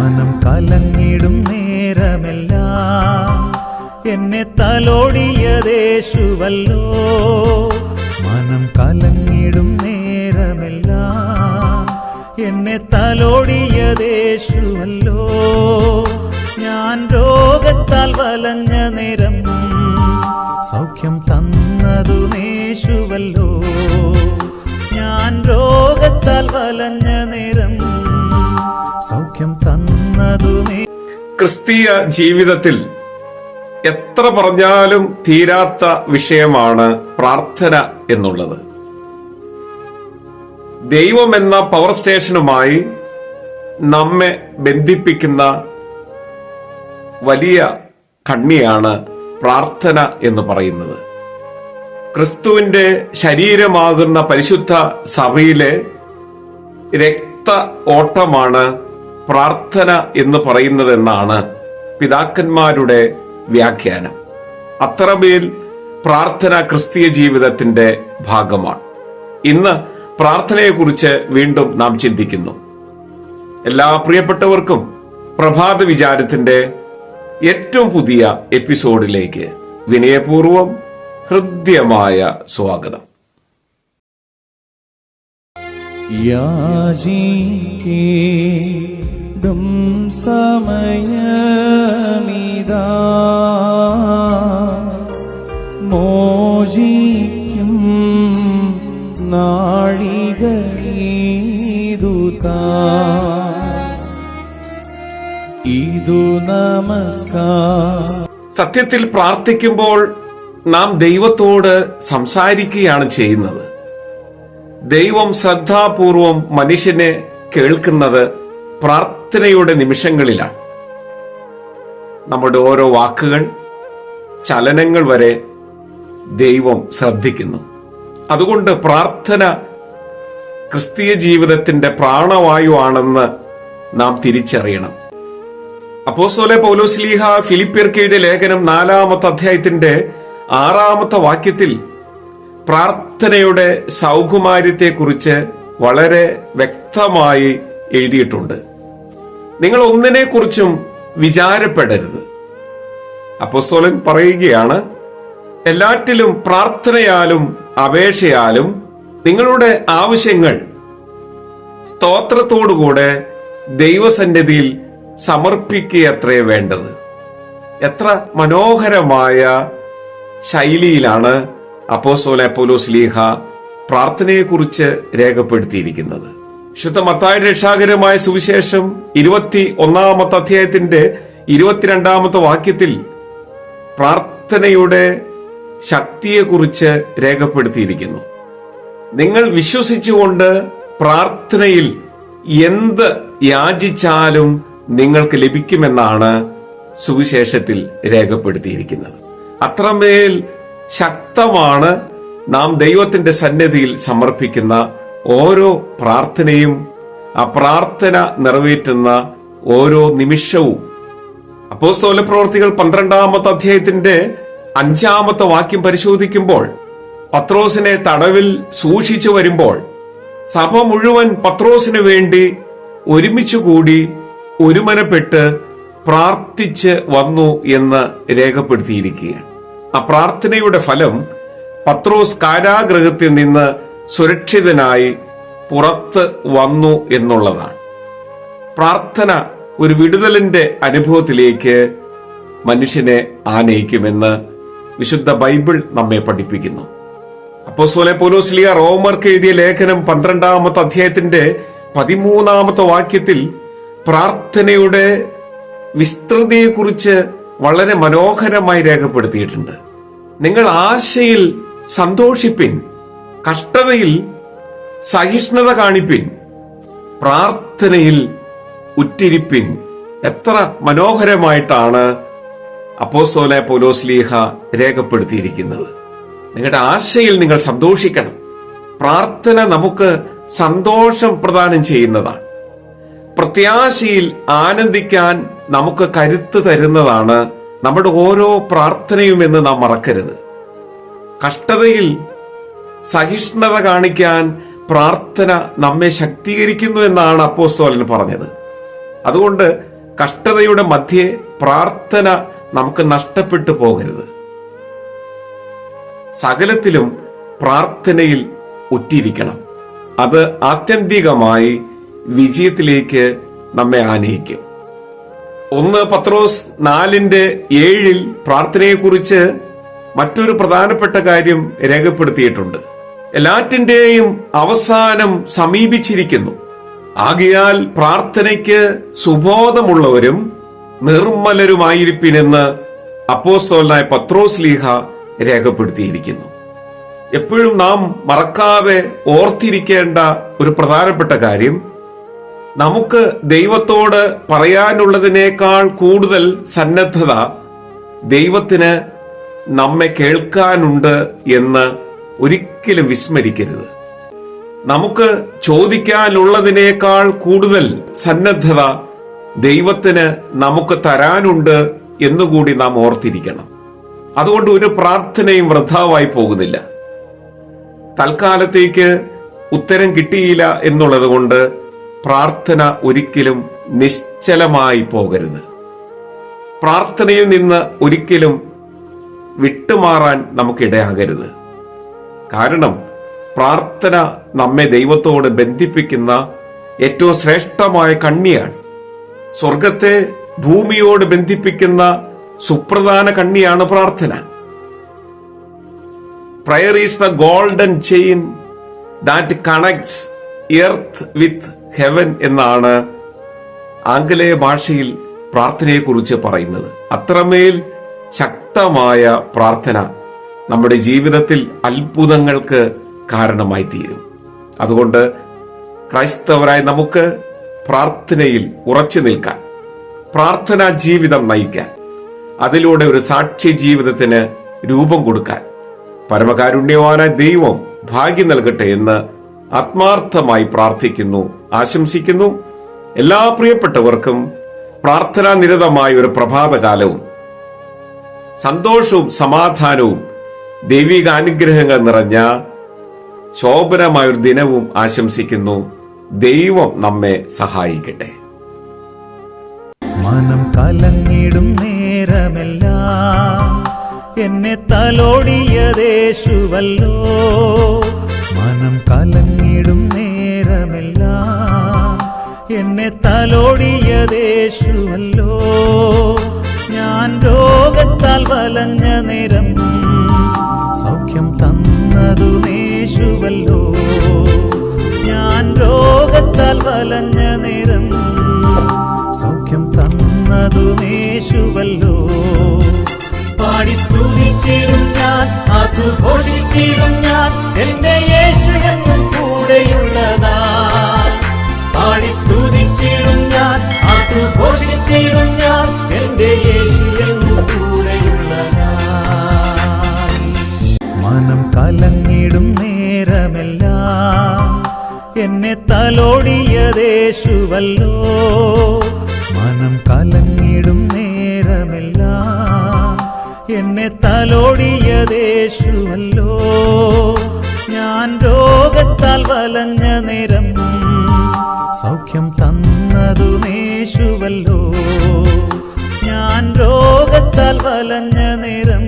മനം കലങ്ങിടും നേരമെല്ലാം. എന്നെ തലോടിയതേശുവല്ലോ മനം കലങ്ങിടും നേരമെല്ലാം. എന്നെ തലോടിയതേശുവല്ലോ ഞാൻ രോഗത്താൽ വലഞ്ഞ നേരം സൗഖ്യം തന്നതു നേശുവല്ലോ ഞാൻ രോഗത്താൽ വലഞ്ഞ നേരം സൗഖ്യം ക്രിസ്തീയ ജീവിതത്തിൽ എത്ര പറഞ്ഞാലും തീരാത്ത വിഷയമാണ് പ്രാർത്ഥന എന്നുള്ളത്. ദൈവം എന്ന പവർ സ്റ്റേഷനുമായി നമ്മെ ബന്ധിപ്പിക്കുന്ന വലിയ കണ്ണിയാണ് പ്രാർത്ഥന എന്ന് പറയുന്നത്. ക്രിസ്തുവിന്റെ ശരീരമാകുന്ന പരിശുദ്ധ സഭയിലെ രക്ത ഓട്ടമാണ് പ്രാർത്ഥന എന്ന് പറയുന്നതെന്നാണ് പിതാക്കന്മാരുടെ വ്യാഖ്യാനം. അത്രമേൽ പ്രാർത്ഥന ക്രിസ്തീയ ജീവിതത്തിന്റെ ഭാഗമാണ്. ഇന്ന് പ്രാർത്ഥനയെക്കുറിച്ച് വീണ്ടും നാം ചിന്തിക്കുന്നു. എല്ലാ പ്രിയപ്പെട്ടവർക്കും പ്രഭാത വിചാരത്തിന്റെ ഏറ്റവും പുതിയ എപ്പിസോഡിലേക്ക് വിനയപൂർവം ഹൃദ്യമായ സ്വാഗതം. യാചിക്കേടും സമയമിതാ. മോചിക്കും നാഴികീതുതാ ഇതു നമസ്കാരം. സത്യത്തിൽ പ്രാർത്ഥിക്കുമ്പോൾ നാം ദൈവത്തോട് സംസാരിക്കുകയാണ് ചെയ്യുന്നത്. ദൈവം ശ്രദ്ധാപൂർവം മനുഷ്യനെ കേൾക്കുന്നത് പ്രാർത്ഥനയുടെ നിമിഷങ്ങളിലാണ്. നമ്മുടെ ഓരോ വാക്കുകൾ ചലനങ്ങൾ വരെ ദൈവം ശ്രദ്ധിക്കുന്നു. അതുകൊണ്ട് പ്രാർത്ഥന ക്രിസ്തീയ ജീവിതത്തിന്റെ പ്രാണവായു ആണെന്ന് നാം തിരിച്ചറിയണം. അപ്പോസോലെ പൗലോസ്ലീഹ ഫിലിപ്പിയർക്ക് എഴുതിയ ലേഖനം നാലാമത്തെ അധ്യായത്തിന്റെ ആറാമത്തെ വാക്യത്തിൽ പ്രാർത്ഥനയുടെ സൗകുമാര്യത്തെക്കുറിച്ച് വളരെ വ്യക്തമായി എഴുതിയിട്ടുണ്ട്. നിങ്ങൾ ഒന്നിനെ കുറിച്ചും വിചാരപ്പെടരുത്. അപ്പോസ്തോലൻ പറയുകയാണ് എല്ലാറ്റിലും പ്രാർത്ഥനയാലും അപേക്ഷയാലും നിങ്ങളുടെ ആവശ്യങ്ങൾ സ്തോത്രത്തോടുകൂടെ ദൈവസന്നിധിയിൽ സമർപ്പിക്കുകയത്രേ വേണ്ടത്. എത്ര മനോഹരമായ ശൈലിയിലാണ് അപ്പോസോലെ പോലോസ് ലീഹ പ്രാർത്ഥനയെക്കുറിച്ച് രേഖപ്പെടുത്തിയിരിക്കുന്നത്. ശുദ്ധ മത്തായ രക്ഷാകരമായ സുവിശേഷം ഇരുപത്തി ഒന്നാമത്തെ അധ്യായത്തിന്റെ ഇരുപത്തിരണ്ടാമത്തെ വാക്യത്തിൽ പ്രാർത്ഥനയുടെ ശക്തിയെക്കുറിച്ച് രേഖപ്പെടുത്തിയിരിക്കുന്നു. നിങ്ങൾ വിശ്വസിച്ചുകൊണ്ട് പ്രാർത്ഥനയിൽ എന്ത് യാചിച്ചാലും നിങ്ങൾക്ക് ലഭിക്കുമെന്നാണ് സുവിശേഷത്തിൽ രേഖപ്പെടുത്തിയിരിക്കുന്നത്. അത്രമേൽ ശക്തമാണ് നാം ദൈവത്തിന്റെ സന്നിധിയിൽ സമർപ്പിക്കുന്ന ഓരോ പ്രാർത്ഥനയും ആ പ്രാർത്ഥന നിറവേറ്റുന്ന ഓരോ നിമിഷവും. അപ്പോസ്തോല പ്രവർത്തികൾ പന്ത്രണ്ടാമത്തെ അധ്യായത്തിന്റെ അഞ്ചാമത്തെ വാക്യം പരിശോധിക്കുമ്പോൾ പത്രോസിനെ തടവിൽ സൂക്ഷിച്ചു വരുമ്പോൾ സഭ മുഴുവൻ പത്രോസിന് വേണ്ടി ഒരുമിച്ചു കൂടി ഒരുമനപ്പെട്ട് പ്രാർത്ഥിച്ച് വന്നു എന്ന് രേഖപ്പെടുത്തിയിരിക്കുകയാണ്. ആ പ്രാർത്ഥനയുടെ ഫലം പത്രോസ് കാരാഗ്രഹത്തിൽ നിന്ന് സുരക്ഷിതനായി പുറത്ത് വന്നു എന്നുള്ളതാണ്. പ്രാർത്ഥന ഒരു വിടുതലിന്റെ അനുഭവത്തിലേക്ക് മനുഷ്യനെ ആനയിക്കുമെന്ന് വിശുദ്ധ ബൈബിൾ നമ്മെ പഠിപ്പിക്കുന്നു. അപ്പോസ്തോലെ പോലോസ്ലിയ റോമർക്ക് എഴുതിയ ലേഖനം പന്ത്രണ്ടാമത്തെ അധ്യായത്തിന്റെ പതിമൂന്നാമത്തെ വാക്യത്തിൽ പ്രാർത്ഥനയുടെ വിസ്തൃതിയെക്കുറിച്ച് വളരെ മനോഹരമായി രേഖപ്പെടുത്തിയിട്ടുണ്ട്. നിങ്ങൾ ആശയിൽ സന്തോഷിപ്പിൻ. കഷ്ടതയിൽ സഹിഷ്ണുത കാണിപ്പിൻ പ്രാർത്ഥനയിൽ ഉറ്റിരിപ്പിൻ. എത്ര മനോഹരമായിട്ടാണ് അപ്പോസ്തോല പോലോസ്ലീഹ രേഖപ്പെടുത്തിയിരിക്കുന്നത്. നിങ്ങളുടെ ആശയിൽ നിങ്ങൾ സന്തോഷിക്കണം. പ്രാർത്ഥന നമുക്ക് സന്തോഷം പ്രദാനം ചെയ്യുന്നതാണ്. പ്രത്യാശയിൽ ആനന്ദിക്കാൻ നമുക്ക് കരുത്ത് തരുന്നതാണ് നമ്മുടെ ഓരോ പ്രാർത്ഥനയും എന്ന് നാം മറക്കരുത്. കഷ്ടതയിൽ സഹിഷ്ണുത കാണിക്കാൻ പ്രാർത്ഥന നമ്മെ ശക്തീകരിക്കുന്നു എന്നാണ് അപ്പോസ്തോലൻ പറഞ്ഞത്. അതുകൊണ്ട് കഷ്ടതയുടെ മധ്യേ പ്രാർത്ഥന നമുക്ക് നഷ്ടപ്പെട്ടു പോകരുത്. സകലത്തിലും പ്രാർത്ഥനയിൽ ഒറ്റിയിരിക്കണം. അത് ആത്യന്തികമായി വിജയത്തിലേക്ക് നമ്മെ ആനയിക്കും. ഒന്ന് പത്രോസ് നാലിന്റെ ഏഴിൽ പ്രാർത്ഥനയെക്കുറിച്ച് മറ്റൊരു പ്രധാനപ്പെട്ട കാര്യം രേഖപ്പെടുത്തിയിട്ടുണ്ട്. എല്ലാറ്റിന്റെയും അവസാനം സമീപിച്ചിരിക്കുന്നു. ആകയാൽ പ്രാർത്ഥനയ്ക്ക് സുബോധമുള്ളവരും നിർമ്മലരുമായിരിപ്പിനെന്ന് അപ്പോസ്തോലായ പത്രോസ് ലീഹ രേഖപ്പെടുത്തിയിരിക്കുന്നു. എപ്പോഴും നാം മറക്കാതെ ഓർത്തിരിക്കേണ്ട ഒരു പ്രധാനപ്പെട്ട കാര്യം നമുക്ക് ദൈവത്തോട് പറയാനുള്ളതിനേക്കാൾ കൂടുതൽ സന്നദ്ധത ദൈവത്തിന് നമ്മെ കേൾക്കാനുണ്ട് എന്ന് ഒരിക്കലും വിസ്മരിക്കരുത്. നമുക്ക് ചോദിക്കാനുള്ളതിനേക്കാൾ കൂടുതൽ സന്നദ്ധത ദൈവത്തിന് നമുക്ക് തരാനുണ്ട് എന്നുകൂടി നാം ഓർത്തിരിക്കണം. അതുകൊണ്ട് ഒരു പ്രാർത്ഥനയും വൃഥാവായി പോകുന്നില്ല. തൽക്കാലത്തേക്ക് ഉത്തരം കിട്ടിയില്ല എന്നുള്ളത് കൊണ്ട് പ്രാർത്ഥന ഒരിക്കലും നിശ്ചലമായി പോകരുത്. പ്രാർത്ഥനയിൽ നിന്ന് ഒരിക്കലും വിട്ടുമാറാൻ നമുക്കിടയാകരുത്. കാരണം പ്രാർത്ഥന നമ്മെ ദൈവത്തോട് ബന്ധിപ്പിക്കുന്ന ഏറ്റവും ശ്രേഷ്ഠമായ കണ്ണിയാണ്. സ്വർഗത്തെ ഭൂമിയോട് ബന്ധിപ്പിക്കുന്ന സുപ്രധാന കണ്ണിയാണ് പ്രാർത്ഥന. Prayer is the golden chain that connects earth with heaven എന്നാണ് ആംഗലേയ ഭാഷയിൽ പ്രാർത്ഥനയെക്കുറിച്ച് പറയുന്നത്. അത്രമേൽ ശക്തമായ പ്രാർത്ഥന നമ്മുടെ ജീവിതത്തിൽ അത്ഭുതങ്ങൾക്ക് കാരണമായി തീരും. അതുകൊണ്ട് ക്രൈസ്തവരായി നമുക്ക് പ്രാർത്ഥനയിൽ ഉറച്ചു നിൽക്കാൻ പ്രാർത്ഥനാ ജീവിതം നയിക്കാൻ അതിലൂടെ ഒരു സാക്ഷി ജീവിതത്തിന് രൂപം കൊടുക്കാൻ പരമകാരുണ്യവാനായ ദൈവം ഭാഗ്യം നൽകട്ടെ എന്ന് ആത്മാർത്ഥമായി പ്രാർത്ഥിക്കുന്നു ആശംസിക്കുന്നു. എല്ലാ പ്രിയപ്പെട്ടവർക്കും പ്രാർത്ഥനാ നിരതമായ ഒരു പ്രഭാതകാലവും സന്തോഷവും സമാധാനവും ദൈവിക അനുഗ്രഹങ്ങൾ നിറഞ്ഞ ശോഭനമായ ഒരു ദിനവും ആശംസിക്കുന്നു. ദൈവം നമ്മെ സഹായിക്കട്ടെ. മനം കലങ്ങിടും നേരമെല്ലാം എന്നെ തലോടിയതേശുവല്ലോ മനം കലങ്ങിടും നേരമെല്ലാം എന്നെ തലോടിയതേശുവല്ലോ ഞാൻ രോഗത്താൽ വലഞ്ഞ നേരം സൗഖ്യം തന്നതുമേശുവല്ലോ ഞാൻ രോഗത്താൽ വലഞ്ഞ നേരം സൗഖ്യം തന്നതുമേശുവല്ലോ പാടി സ്തുതിച്ചിടും ഞാൻ ആഘോഷിച്ചിടും ഞാൻ എന്റെ യേശു എന്നും കൂടെയുള്ളതാ. പാടി സ്തുതിച്ചിടും ഞാൻ ആഘോഷിച്ചിടും ഞാൻ എന്റെ തലോടിയതേശുവല്ലോ മനം കലങ്ങിടും നേരമെല്ലാം. എന്നെ തലോടിയതേശുവല്ലോ ഞാൻ രോഗത്താൽ വലഞ്ഞ നേരം സൗഖ്യം തന്നതുമേശുവല്ലോ ഞാൻ രോഗത്താൽ വലഞ്ഞ നേരം